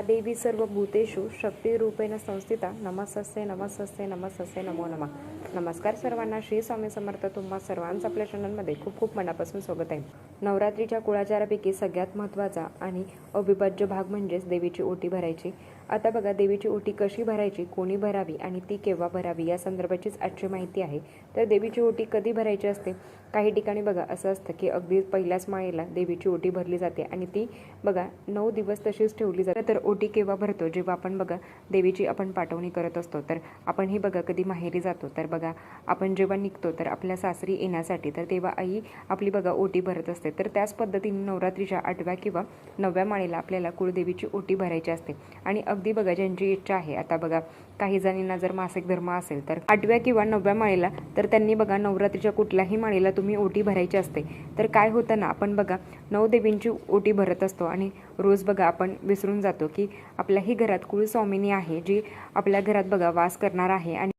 या देवी सर्व भूतेषु शक्तिरूपेण संस्थिता. नमस्ते नमस्ते नमस्ते नमो नमः. नमस्कार सर्वांना. श्री स्वामी समर्थ तुम्हा सर्वांचं आपल्या चॅनलमध्ये खूप खूप मनापासून स्वागत आहे. नवरात्रीच्या कुळाचारापैकी सगळ्यात महत्त्वाचा आणि अविभाज्य भाग म्हणजेच देवीची ओटी भरायची. आता बघा देवीची ओटी कशी भरायची कोणी भरावी आणि ती केव्हा भरावी या संदर्भाचीच आजची माहिती आहे. तर देवीची ओटी कधी भरायची असते? काही ठिकाणी बघा असं असतं की अगदी पहिल्याच माळेला देवीची ओटी भरली जाते आणि ती बघा नऊ दिवस तशीच ठेवली जाते. तर ओटी केव्हा भरतो? जेव्हा आपण बघा देवीची आपण पाठवणी करत असतो. तर आपण ही बघा कधी माहेरी जातो तर बघा आपण जेव्हा निघतो तर आपल्या सासरी येण्यासाठी तर तेव्हा आई आपली बघा ओटी भरत असते. तर त्याच पद्धतीने नवरात्रीच्या आठव्या किंवा नवव्या माळेला आपल्याला कुळदेवीची ओटी भरायची असते. आणि अगदी बघा ज्यांची इच्छा आहे आता बघा काही जणींना जर मासिक धर्म असेल तर. आठव्या किंवा नवव्या माळेला तर त्यांनी बघा नवरात्रीच्या कुठल्याही माळेला तुम्ही ओटी भरायची असते. तर काय होतं ना आपण बघा नऊ देवींची ओटी भरत असतो आणि रोज बघा आपण विसरून जातो की आपल्याही घरात कुळस्वामिनी आहे जी आपल्या घरात बघा वास करणार आहे आणि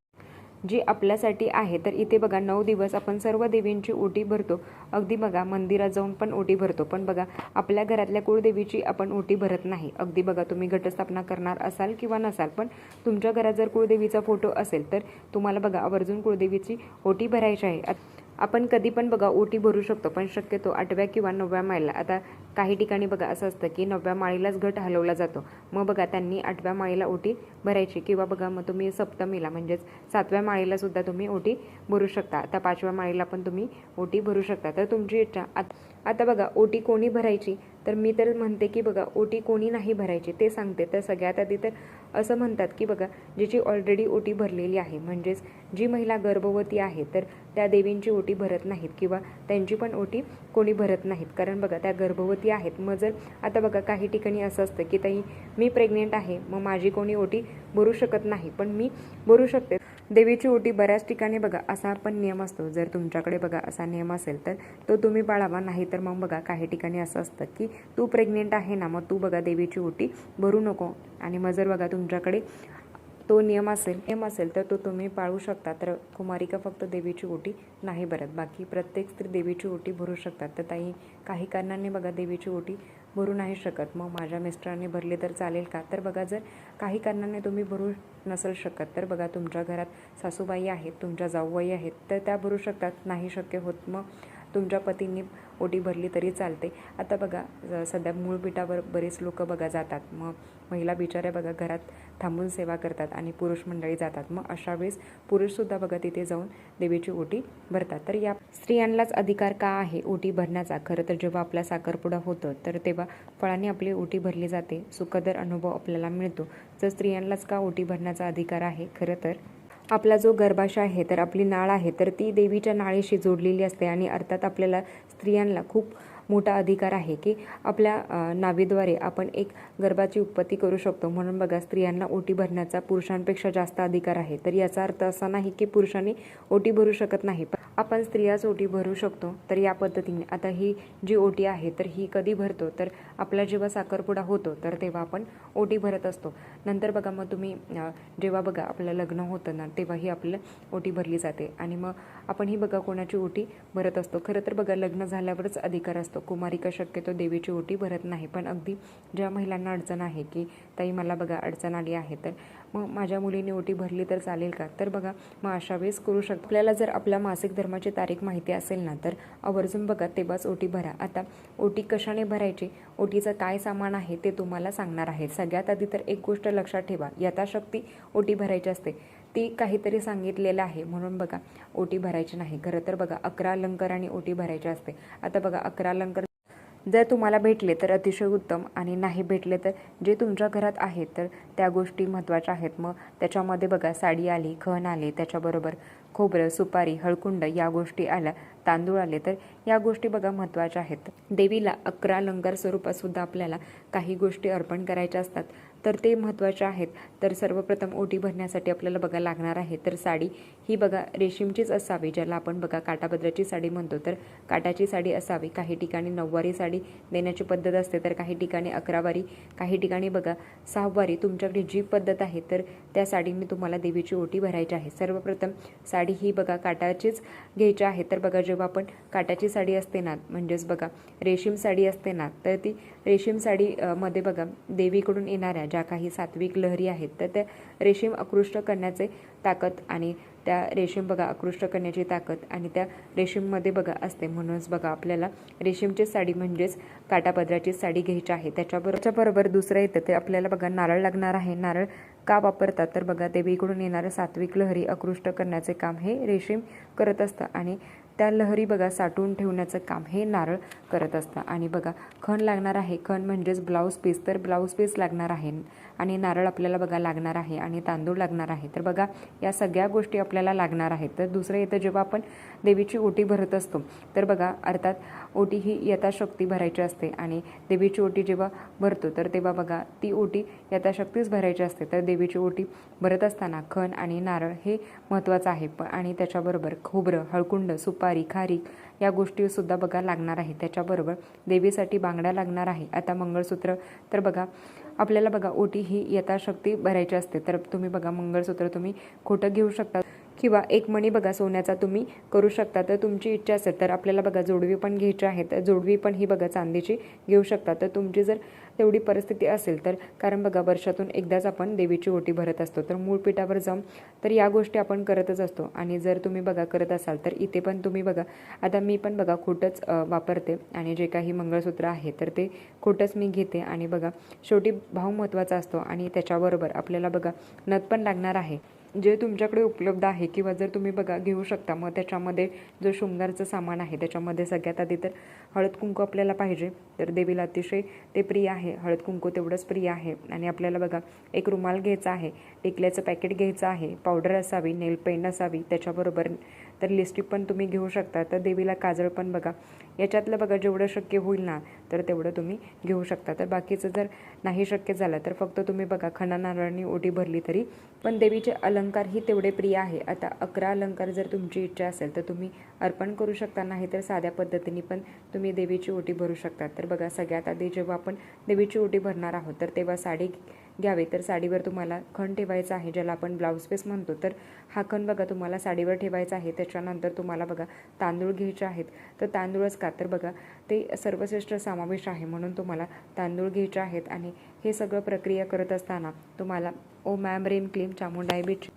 जी आपल्यासाठी आहे. तर इथे बघा नऊ दिवस आपण सर्व देवींची ओटी भरतो. अगदी बघा मंदिरात जाऊन पण ओटी भरतो. पण बघा आपल्या घरातल्या कुळदेवीची आपण ओटी भरत नाही. अगदी बघा तुम्ही घटस्थापना करणार असाल किंवा नसाल पण तुमच्या घरात जर कुळदेवीचा फोटो असेल तर तुम्हाला बघा आवर्जून कुळदेवीची ओटी भरायची आहे. आत- आपण कधी पण बघा ओटी भरू शकतो पण शक्यतो आठव्या किंवा नवव्या माळीला. आता काही ठिकाणी बघा असं असतं की नवव्या माळीलाच घट हलवला जातो. मग बघा त्यांनी आठव्या माळीला ओटी भरायची. किंवा बघा मग तुम्ही सप्तमीला म्हणजेच सातव्या माळीला सुद्धा तुम्ही ओटी भरू शकता. आता पाचव्या माळीला पण तुम्ही ओटी भरू शकता. तर तुमची इच्छा आत- आता बघा ओटी कोणी भरायची? तर मी तर म्हणते की बघा ओटी कोणी नाही भरायची ते सांगते. तर सगळ्यात आधी तर असं म्हणतात की बघा जिची ऑलरेडी ओटी भरलेली आहे म्हणजेच जी महिला गर्भवती आहे तर त्या देवींची ओटी भरत नाहीत किंवा त्यांची पण ओटी कोणी भरत नाहीत. कारण बघा त्या गर्भवती आहेत. मग जर आता बघा काही ठिकाणी असं असतं की ताई मी प्रेग्नेंट आहे मग माझी कोणी ओटी भरू शकत नाही. पण मी भरू शकते. देवीची ओटी बऱ्याच ठिकाणी बघा असा पण नियम असतो. जर तुमच्याकडे बघा असा नियम असेल तर तो तुम्ही पाळावा. नाही तर मग बघा काही ठिकाणी असं असतं की तू प्रेग्नेंट आहे ना मग तू बघा देवीची ओटी भरू नको. आणि मग जर बघा तुमच्याकडे तो नियम असेल नियम असेल तर तो तुम्ही पाळू शकता. तर कुमारिका फक्त देवीची ओटी नाही भरत. बाकी प्रत्येक स्त्री देवीची ओटी भरू शकतात. तर ताई काही कारणांनी बघा देवीची ओटी भरू नाही शकत. मग माझ्या मिस्टरांनी भरले तर चालेल का? तर बघा जर काही कारणाने तुम्ही भरू नसेल शकत तर बघा तुमच्या घरात सासूबाई आहेत तुमच्या जाऊबाई आहेत तर त्या भरू शकतात. नाही शक्य होत. मग तुमच्या पतींनी ओटी भरली तरी चालते. आता बघा ज- सध्या मूळ पीठावर बरेच लोक बघा जातात. मग महिला बिचाऱ्या बघा घरात थांबून सेवा करतात आणि पुरुष मंडळी जातात. मग अशा वेळेस पुरुषसुद्धा बघा तिथे जाऊन देवीची ओटी भरतात. तर या स्त्रियांनाच अधिकार का आहे ओटी भरण्याचा? खरं तर जेव्हा आपला साखरपुडा होतं तर तेव्हा फळाने आपली ओटी भरली जाते. सुखदर अनुभव आपल्याला मिळतो. तर स्त्रियांनाच का ओटी भरण्याचा अधिकार आहे? खरं तर आपला जो गर्भाशय आहे तर आपली नाळ आहे तर ती देवीच्या नाळीशी जोडलेली असते आणि अर्थात आपल्याला स्त्रियांना खूप मोठा अधिकार आहे की आपल्या नावेद्वारे आपण एक गर्भाची उत्पत्ती करू शकतो. म्हणून बघा स्त्रियांना ओटी भरण्याचा पुरुषांपेक्षा जास्त अधिकार आहे. तर याचा अर्थ असा नाही की पुरुषांनी ओटी भरू शकत नाही. पण आपण स्त्रियाच ओटी भरू शकतो तर या पद्धतीने. आता ही जी ओटी आहे तर ही कधी भरतो? तर आपला जेव्हा साखरपुडा होतो तर तेव्हा आपण ओटी भरत असतो. नंतर बघा मग तुम्ही जेव्हा बघा आपलं लग्न होतं ना तेव्हाही आपलं ओटी भरली जाते. आणि मग आपण ही बघा कोणाची ओटी भरत असतो. खरं तर बघा लग्न झाल्यावरच अधिकार असतो. कुमारिका शक्यतो देवीची ओटी भरत नाही. पण अगदी ज्या महिलांना अडचण आहे की ताई मला बघा अडचण आली आहे तर मग माझ्या मुलीने ओटी भरली तर चालेल का? तर बघा मग अशा वेळेस करू शकतो. आपल्याला जर आपल्या मासिक धर्माची तारीख माहिती असेल ना तर आवर्जून बघा तेव्हाच ओटी भरा. आता ओटी कशाने भरायची? ओटीचं काय सामान आहे ते तुम्हाला सांगणार आहे. सगळ्यात आधी तर एक गोष्ट लक्षात ठेवा. यथाशक्ती ओटी भरायची असते. ती काहीतरी सांगितलेलं आहे. म्हणून बघा ओटी भरायची नाही. खरं तर बघा अकरा अलंकार आणि ओटी भरायची असते. आता बघा अकरा अलंकार जर तुम्हाला भेटले तर अतिशय उत्तम आणि नाही भेटले तर जे तुमच्या घरात आहेत तर त्या गोष्टी महत्त्वाच्या आहेत. मग त्याच्यामध्ये बघा साडी आली खण आले त्याच्याबरोबर खोबरं सुपारी हळकुंड या गोष्टी आल्या तांदूळ आले तर या गोष्टी बघा महत्त्वाच्या आहेत. देवीला अकरा लंगर स्वरूपात सुद्धा आपल्याला काही गोष्टी अर्पण करायच्या असतात. तर ते महत्त्वाचे आहेत. तर सर्वप्रथम ओटी भरण्यासाठी आपल्याला बघा लागणार आहे. तर साडी ही बघा रेशीमचीच असावी ज्याला आपण बघा काटापदराची साडी म्हणतो. तर काटाची साडी असावी. काही ठिकाणी नऊवारी साडी देण्याची पद्धत असते तर काही ठिकाणी अकरावारी काही ठिकाणी बघा सहावारी. तुमच्याकडे जी पद्धत आहे तर त्या साडीने तुम्हाला देवीची ओटी भरायची आहे. सर्वप्रथम साडी ही बघा काटाचीच घ्यायची आहे. तर बघा जेव्हा आपण काटाची साडी असते ना म्हणजेच बघा रेशीम साडी असते ना तर ती रेशीम साडी मध्ये बघा देवीकडून येणाऱ्या ज्या काही सात्विक लहरी आहेत तर त्या रेशीम आकृष्ट करण्याचे ताकद आणि त्या रेशीम बघा आकृष्ट करण्याची ताकद आणि त्या रेशीममध्ये बघा असते. म्हणूनच बघा आपल्याला रेशीमची साडी म्हणजेच काटापदराची साडी घ्यायची आहे. त्याच्याबरोबर त्याच्याबरोबर दुसरं येतं ते आपल्याला बघा नारळ लागणार आहे. नारळ का वापरतात? तर बघा देवीकडून येणारं सात्विक लहरी आकृष्ट करण्याचे काम हे रेशीम करत असतं आणि त्या लहरी बघा साठवून ठेवण्याचं काम हे नारळ करत असतं. आणि बघा खण लागणार आहे. खण म्हणजेच ब्लाऊज पीस तर ब्लाऊज पीस लागणार आहे. आणि नारळ आपल्याला बघा लागणार आहे आणि तांदूळ लागणार आहे. तर बघा या सगळ्या गोष्टी आपल्याला लागणार आहेत. तर दुसरं येतं जेव्हा आपण देवीची ओटी भरत असतो तर बघा अर्थात ओटी ही यथाशक्ती भरायची असते आणि देवीची ओटी जेव्हा भरतो तर तेव्हा बघा ती ओटी यथाशक्तीच भरायची असते. तर देवीची ओटी भरत असताना खण आणि नारळ हे महत्त्वाचं आहे. प आणि त्याच्याबरोबर खोबरं हळकुंड सुपारी खारीक या गोष्टीसुद्धा बघा लागणार आहे. त्याच्याबरोबर देवीसाठी बांगड्या लागणार आहे. आता मंगळसूत्र तर बघा आपल्याला बघा ओटी ही यथाशक्ती भरायची असते. तर तुम्ही बघा मंगळसूत्र तुम्ही खोटं घेऊ शकता किंवा एक मणी बघा सोन्याचा तुम्ही करू शकता. तर तुमची इच्छा असेल तर आपल्याला बघा जोडवी पण घ्यायची आहे. तर जोडवी पण ही बघा चांदीची घेऊ शकता. तर तुमची जर तेवढी परिस्थिती असेल तर कारण बघा वर्षातून एकदाच आपण देवीची ओटी भरत असतो तर मूळ पीठावर जाऊन तर या गोष्टी आपण करतच असतो. आणि जर तुम्ही बघा करत असाल तर इथे पण तुम्ही बघा आता मी पण बघा खोटंच वापरते आणि जे काही मंगळसूत्र आहे तर ते खोटंच मी घेते. आणि बघा शेवटी भाव महत्त्वाचा असतो आणि त्याच्याबरोबर आपल्याला बघा नथ पण लागणार आहे. जे तुमच्याकडे उपलब्ध आहे किंवा जर तुम्ही बघा घेऊ शकता मग त्याच्यामध्ये जो शृंगारचं सामान आहे त्याच्यामध्ये सगळ्यात आधी तर हळद कुंकू आपल्याला पाहिजे. तर देवीला अतिशय ते प्रिय आहे. हळद कुंकू तेवढंच प्रिय आहे. आणि आपल्याला बघा एक रुमाल घ्यायचा आहे टिकल्याचं पॅकेट घ्यायचं आहे पावडर असावी नेल पेंट असावी त्याच्याबरोबर तर लिस्टिक पण तुम्ही घेऊ शकता. तर देवीला काजळ पण बघा याच्यातलं बघा जेवढं शक्य होईल ना तर तेवढं तुम्ही घेऊ शकता. तर बाकीचं जर नाही शक्य झालं तर फक्त तुम्ही बघा खणा नारळांनी ओटी भरली तरी. पण देवीचे अलंकार ही तेवढे प्रिय आहे. आता अकरा अलंकार जर तुमची इच्छा असेल तर तुम्ही अर्पण करू शकता. नाही तर साध्या पद्धतीने पण तुम्ही देवीची ओटी भरू शकता. तर बघा सगळ्यात आधी जेव्हा आपण देवीची ओटी भरणार आहोत तर तेव्हा साडी घ्यावे. तर साडीवर तुम्हाला खण ठेवायचा आहे ज्याला आपण ब्लाऊज पीस म्हणतो. तर हा खण बघा तुम्हाला साडीवर ठेवायचा आहे. त्याच्यानंतर तुम्हाला बघा तांदूळ घ्यायचे आहेत. तर तांदूळच का तर बघा ते सर्वश्रेष्ठ समावेश आहे म्हणून तुम्हाला तांदूळ घ्यायचे आहेत आणि हे सगळं प्रक्रिया करत असताना तुम्हाला ओ मॅम रेम क्लीम चामुंडाय बीच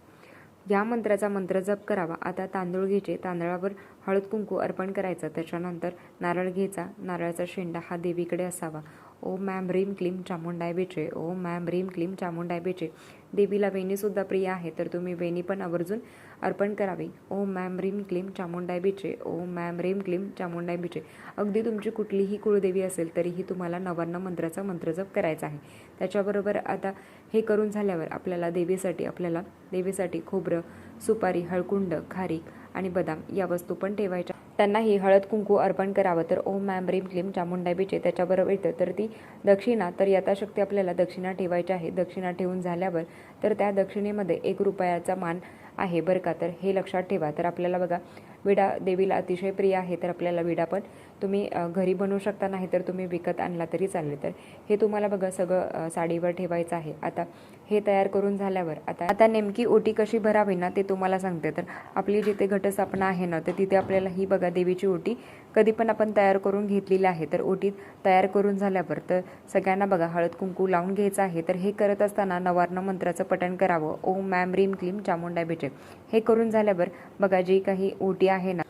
या मंत्राचा मंत्र जप करावा. आता तांदूळ घ्यायचे. तांदळावर हळद कुंकू अर्पण करायचं. त्याच्यानंतर नारळ घ्यायचा. नारळाचा शेंडा हा देवीकडे असावा. ओ मॅम रीम क्लीम चामुंडाय बेचे ओ मॅम रीम क्लीम चामुंडाय बेचे देवीला वेणीसुद्धा प्रिय आहे. तर तुम्ही वेणी पण आवर्जून अर्पण करावी. ओ मॅम रीम क्लीम चामुंडाय बिचे ओ मॅम रीम क्लीम चामुंडाय बिचे अगदी तुमची कुठलीही कुळदेवी असेल तरीही तुम्हाला नवान्न मंत्राचा मंत्रजप करायचा आहे. त्याच्याबरोबर आता हे करून झाल्यावर आपल्याला देवीसाठी आपल्याला देवीसाठी खोबरं सुपारी हळकुंड खारीक बदाम या वस्तू पण ठेवायच्या. त्यांनाही हळद कुंकू अर्पण करावं. तर ओम मॅम रीम क्लीम चामुंडाबीचे त्याच्याबरोबर येतं. तर ती दक्षिणा तर यथाशक्ती आपल्याला दक्षिणा ठेवायची आहे. दक्षिणा ठेवून झाल्यावर तर त्या दक्षिणेमध्ये एक रुपयाचा मान आहे बरं का? तर हे लक्षात ठेवा. तर आपल्याला बघा विडा देवीला अतिशय प्रिय आहे तर आपल्याला विडा पण तुम्ही घरी बनवू शकता नाही तर तुम्ही विकत आणला तरी चालेल. तर हे तुम्हाला बघा सगळं साडीवर ठेवायचं आहे. आता हे तयार करून झाल्यावर आता आता नेमकी ओटी कशी भरावी ना ते तुम्हाला सांगते. तर आपली जिथे घटस्थापना आहे ना तर तिथे आपल्याला ही बघा देवीची ओटी कधी पण आपण तयार करून घेतलेली आहे तर ओटीत तयार करून झाल्यावर तर सगळ्यांना बघा हळद कुंकू लावून घ्यायचं आहे. तर हे करत असताना नवार्ण मंत्राचं पठण करावं. ओम मॅम रीम क्लीम चामुंडा बेचे हे करून झाल्यावर बघा जी काही ओटी आहे ना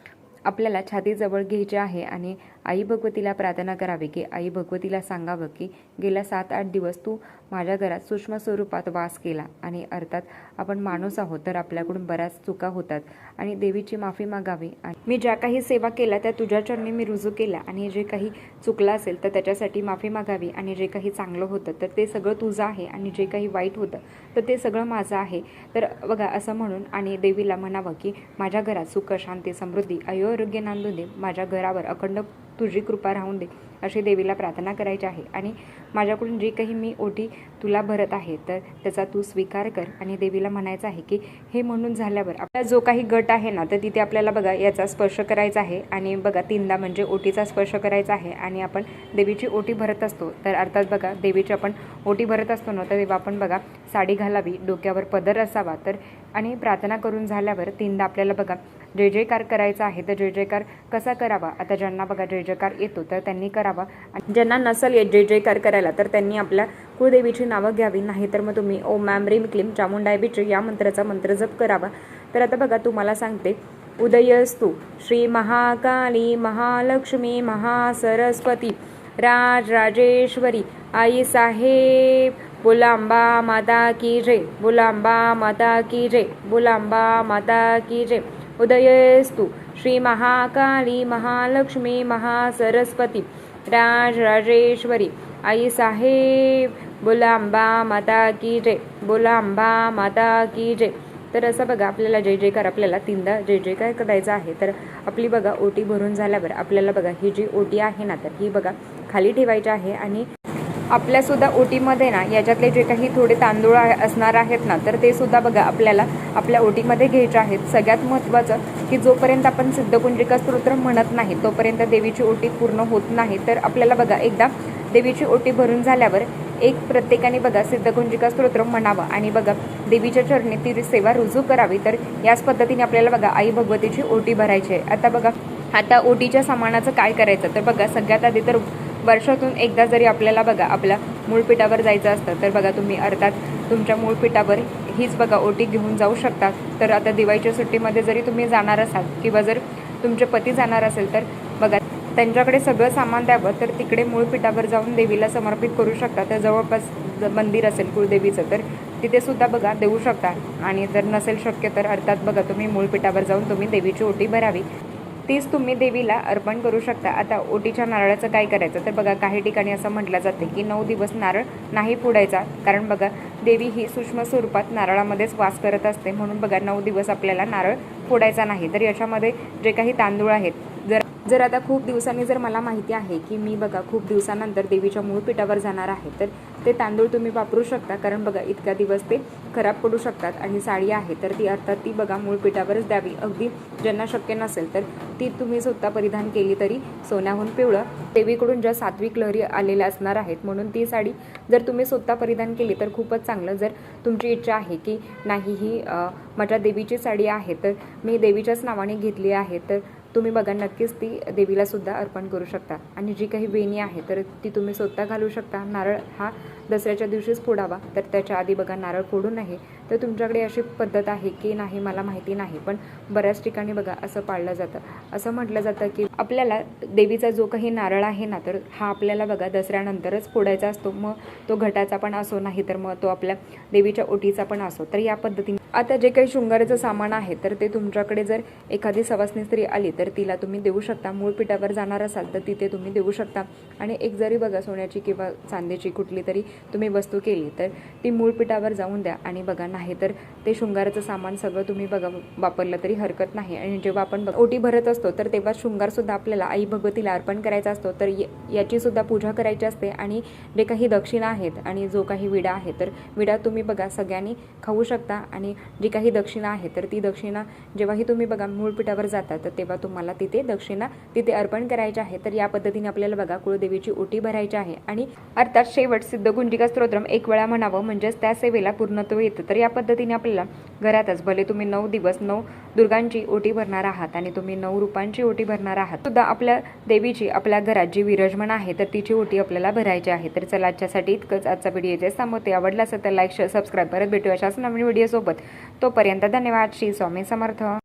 आपल्याला छातीजवळ घ्यायची आहे आणि आई भगवतीला प्रार्थना करावी की आई भगवतीला सांगावं की गेल्या सात आठ दिवस तू माझ्या घरात सूक्ष्म स्वरूपात वास केला आणि अर्थात आपण माणूस आहोत तर आपल्याकडून बऱ्याच चुका होतात आणि देवीची माफी मागावी. आणि मी ज्या काही सेवा केल्या त्या तुझ्या चरणी मी रुजू केल्या आणि जे काही चुकलं असेल तर त्याच्यासाठी माफी मागावी आणि जे काही चांगलं होतं तर ते सगळं तुझं आहे आणि जे काही वाईट होतं तर ते सगळं माझं आहे. तर बघा असं म्हणून आणि देवीला म्हणावं की माझ्या घरात सुख शांती समृद्धी अयोग्य नांदून दे. माझ्या घरावर अखंड तुझी कृपा राहून दे अशी देवीला प्रार्थना करायची आहे. आणि माझ्याकडून जी काही मी ओटी तुला भरत आहे तर त्याचा तू स्वीकार कर. आणि देवीला म्हणायचं आहे की हे म्हणून झाल्यावर आपला जो काही गट आहे ना तर तिथे आपल्याला बघा याचा स्पर्श करायचा आहे. आणि बघा तीनदा म्हणजे ओटीचा स्पर्श करायचा आहे. आणि आपण देवीची ओटी भरत असतो तर अर्थात बघा देवीची आपण ओटी भरत असतो ना तर तेव्हा आपण बघा साडी घालावी डोक्यावर पदर असावा. तर आणि प्रार्थना करून झाल्यावर तीनदा आपल्याला बघा जय जयकार करायचा आहे तर जय जयकार कसा करावा? आता ज्यांना बघा जय जयकार येतो तर त्यांनी करावा. आणि ज्यांना नसेल येत जय जयकार करायला तर त्यांनी आपल्या कुळदेवीची नावं घ्यावी. नाही तर मग तुम्ही ओ मॅम रीम क्लीम चामुंडाय बिचे या मंत्राचा मंत्र जप करावा. तर आता बघा तुम्हाला सांगते. उदयस्तु श्री महाकाली महालक्ष्मी महासरस्वती राज राजेश्वरी आई साहेब बुलांबा माता की जय बुलांबा माता की जय बुलांबा माता की जय. उदयस्तु। श्रीमहाकाली महालक्ष्मी महासरस्वती। राजराजेश्वरी। आई साहेब बुलांबा माता की जय। बुलांबा माता की जय। तर असं बघा आपल्याला जय जयकार आपल्याला तीनदा जय जयकार करायचं आहे. तर आपली बघा ओटी भरून झाल्यावर आपल्याला बघा ही जी ओटी आहे ना तर ही बघा खाली ठेवायची आहे आणि आपल्यासुद्धा ओटीमध्ये ना याच्यातले जे काही थोडे तांदूळ असणार आहेत ना तर ते सुद्धा बघा आपल्याला आपल्या ओटीमध्ये घ्यायचे आहेत. सगळ्यात महत्त्वाचं की जोपर्यंत आपण सिद्धकुंजिका स्तोत्र म्हणत नाही तोपर्यंत देवीची ओटी पूर्ण होत नाही. तर आपल्याला बघा एकदा देवीची ओटी भरून झाल्यावर एक प्रत्येकाने बघा सिद्धकुंजिका स्तोत्र म्हणावं. आणि बघा देवीच्या चरणी ती सेवा रुजू करावी. तर याच पद्धतीने आपल्याला बघा आई भगवतीची ओटी भरायची आहे. आता बघा आता ओटीच्या सामानाचं काय करायचं? तर बघा सगळ्यात आधी तर वर्षातून एकदा जरी आपल्याला बघा आपल्या मूळपीठावर जायचं असतं तर बघा तुम्ही अर्थात तुमच्या मूळपीठावर हीच बघा ओटी घेऊन जाऊ शकतात तर आता दिवाळीच्या सुट्टीमध्ये जरी तुम्ही जाणार असाल किंवा जर तुमचे पती जाणार असेल तर बघा त्यांच्याकडे सगळं सामान द्यावं तर तिकडे मूळपीठावर जाऊन देवीला समर्पित करू शकता. तर जवळपास ज- मंदिर असेल कुळदेवीचं तर तिथे सुद्धा बघा देऊ शकता. आणि जर नसेल शक्य तर अर्थात बघा तुम्ही मूळपीठावर जाऊन तुम्ही देवीची ओटी भरावी. तीच तुम्ही देवीला अर्पण करू शकता. आता ओटीच्या नारळाचं काय करायचं? तर बघा काही ठिकाणी असं म्हटलं जाते की नऊ दिवस नारळ नाही फोडायचा. कारण बघा देवी ही सूक्ष्म स्वरूपात नारळामध्येच वास करत असते. म्हणून बघा नऊ दिवस आपल्याला नारळ फोडायचा नाही. तर याच्यामध्ये जे काही तांदूळ आहेत जर आता खूप दिवसांनी जर मला माहिती आहे की मी बघा खूप दिवसानंतर देवीच्या मूळपीठावर जाणार आहे तर ते तांदूळ तुम्ही वापरू शकता. कारण बघा इतक्या दिवस ते खराब पडू शकतात आणि साडी आहे तर ती अर्थात ती बघा मूळपीठावरच द्यावी. अगदी ज्यांना शक्य नसेल तर ती तुम्ही स्वतः परिधान केली तरी सोन्याहून पिवळं. देवीकडून ज्या सात्विक लहरी आलेल्या असणार आहेत म्हणून ती साडी जर तुम्ही स्वतः परिधान केली तर खूपच चांगलं. जर तुमची इच्छा आहे की नाही ही माझ्या देवीची साडी आहे तर मी देवीच्याच नावाने घेतली आहे तर तुम्ही बघा नक्कीच ती देवीला सुद्धा अर्पण करू शकता. आणि जी काही वेणी आहे तर ती तुम्ही स्वतः घालू शकता. नारळ हा दसऱ्याच्या दिवशीच फोडावा तर त्याच्या आधी बघा नारळ फोडू नये तर तुमच्याकडे अशी पद्धत आहे की नाही मला माहिती नाही पण बऱ्याच ठिकाणी बघा असं पाळलं जातं. असं म्हटलं जातं की आपल्याला देवीचा जो काही नारळ आहे ना तर हा आपल्याला बघा दसऱ्यानंतरच फोडायचा असतो. मग तो घटाचा पण असो नाही तर मग तो आपल्या देवीच्या ओटीचा पण असो. तर या पद्धतीने आता जे काही शृंगाराचं सामान आहे तर ते तुमच्याकडे जर एखादी सवासनी स्त्री आली तर तिला तुम्ही देऊ शकता. मूळ पिठावर जाणार असाल तर तिथे तुम्ही देऊ शकता. आणि एक जरी बघा सोन्याची किंवा चांदीची कुठली तरी तुम्ही वस्तू केली तर ती मूळ पिठावर जाऊन द्या. आणि बघा नाही तर ते शृंगाराचं सामान सगळं तुम्ही बघा वापरलं तरी हरकत नाही. आणि जेव्हा आपण बघ- ओटी भरत असतो तर तेव्हा शृंगारसुद्धा आपल्याला आई भगवतीला अर्पण करायचा असतो. तर याचीसुद्धा पूजा करायची असते आणि जे काही दक्षिणा आहेत आणि जो काही विडा आहे तर विडा तुम्ही बघा सगळ्यांनी खाऊ शकता. आणि जी काही दक्षिणा आहे तर ती दक्षिणा जेव्हाही तुम्ही बघा मूळ पिठावर जाता तर तेव्हा तुम्हाला तिथे दक्षिणा तिथे अर्पण करायची आहे. तर या पद्धतीने आपल्याला बघा कुळदेवीची ओटी भरायची आहे. आणि अर्थात शेवट सिद्धगुंजिका स्तोत्रम एक वेळा म्हणावं म्हणजेच त्या सेवेला पूर्णत्व येतं. तर या पद्धतीने आपल्याला घरातच भले तुम्ही नऊ दिवस नऊ दुर्गांची ओटी भरणार आहात आणि तुम्ही नऊ रूपांची ओटी भरणार आहात सुद्धा आपल्या देवीची आपल्या घरात जी विराजमान आहे तर तिची ओटी आपल्याला भरायची आहे. तर चला आजच्यासाठी इतकंच. आजचा व्हिडिओ जे सांगते आवडला असेल तर लाईक शेअर सबस्क्राईब परत भेटू अशाच नवीन व्हिडिओसोबत. तोपर्यंत धन्यवाद. श्री स्वामी समर्थ.